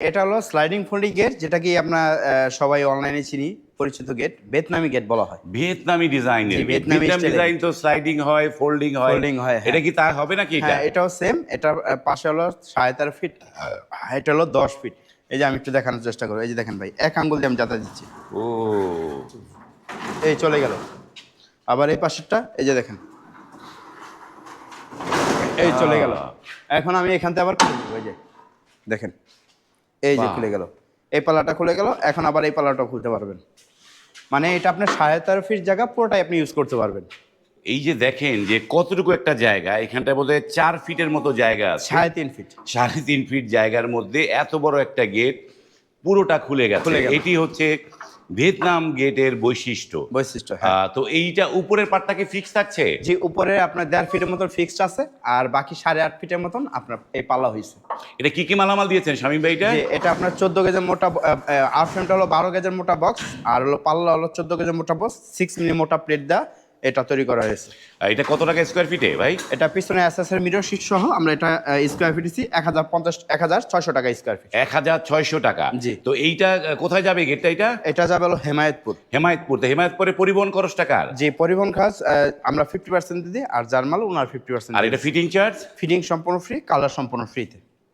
এটা হলো sliding folding gate যেটা কি আপনার সবাই অনলাইনে চিনি পরিচিত গেট ভিয়েতনামি গেট বলা হয়। ভিয়েতনামি ডিজাইনের জি, ভিয়েতনামি ডিজাইন তো স্লাইডিং হয় ফোল্ডিং হয়। Folding হয়, হ্যাঁ। এটা কি তা হবে নাকি এটা? হ্যাঁ এটাও সেম এটা পাশে হলো সাড়ে তেরো ফিট হাইট হলো দশ ফিট এই যে আমি একটু দেখানোর চেষ্টা করব। এই যে দেখেন ভাই এক আঙ্গুল দিয়ে আমি যাতা দিচ্ছি। ও। এই চলে গেল। আবার এই পাশেরটা এই যে দেখেন। এই চলে গেল। এখন আমি এখান থেকে আবার খুলে দেবো এই যে। দেখেন। এই যে খুলে গেল। এই পাল্লাটা খুলে গেল এখন আবার এই পাল্লাটা খুলতে পারবেন। মানে এটা আপনার সাড়ে তেরো ফিট জায়গা পুরোটাই আপনি ইউজ করতে পারবেন। এই যে দেখেন যে কতটুকু একটা জায়গা এখানটা বোধ হয় চার ফিটের মতো জায়গা আছে। সাড়ে তিন ফিট সাড়ে তিন ফিট জায়গার মধ্যে এত বড় একটা গেট পুরোটা খুলে গেছে। এটি হচ্ছে ভিয়েতনাম গেটের বৈশিষ্ট্য। বৈশিষ্ট্য হ্যাঁ। তো এইটা উপরের পাটটা কি ফিক্স থাকছে? যে উপরে আপনার দেড় ফিটের মতন ফিক্সড আছে আর বাকি সাড়ে আট ফিটের মতন আপনার এই পাল্লা হয়েছে এটা কি কি মালামাল দিয়েছেন স্বামী ভাইটা এটা? এটা আপনার চোদ্দ গেজের মোটা আর ফ্রেমটা হলো বারো গেজের মোটা বক্স আর হলো পাল্লা হলো চোদ্দ গেজের মোটা বক্স সিক্স মিলি মোটা প্লেট দেওয়া এটা তৈরি করা হয়েছে। এটা কত টাকা স্কোয়ার ফিটে ভাই? এটা পিছনে এসএসের মিরর শিট সহ আমরা এটা স্কোয়ার ফিট দিচ্ছি এক হাজার পঞ্চাশ এক হাজার ছয়শো টাকা স্কোয়ার ফিট এক হাজার ছয়শো টাকা। জি। তো এইটা কোথায় যাবে গেটটা এটা এটা যাবে হলো হেমায়তপুর। হেমায়তপুর। তো হেমায়তপুরে পরিবহন খরচ টাকার যে পরিবহন আহ, আমরা ফিফটি পার্সেন্ট দিই আর জার্মাল ওনার ফিফটি পার্সেন্ট আর এটা ফিটিং চার্জ ফিটিং সম্পূর্ণ ফ্রি কালার সম্পূর্ণ ফ্রিতে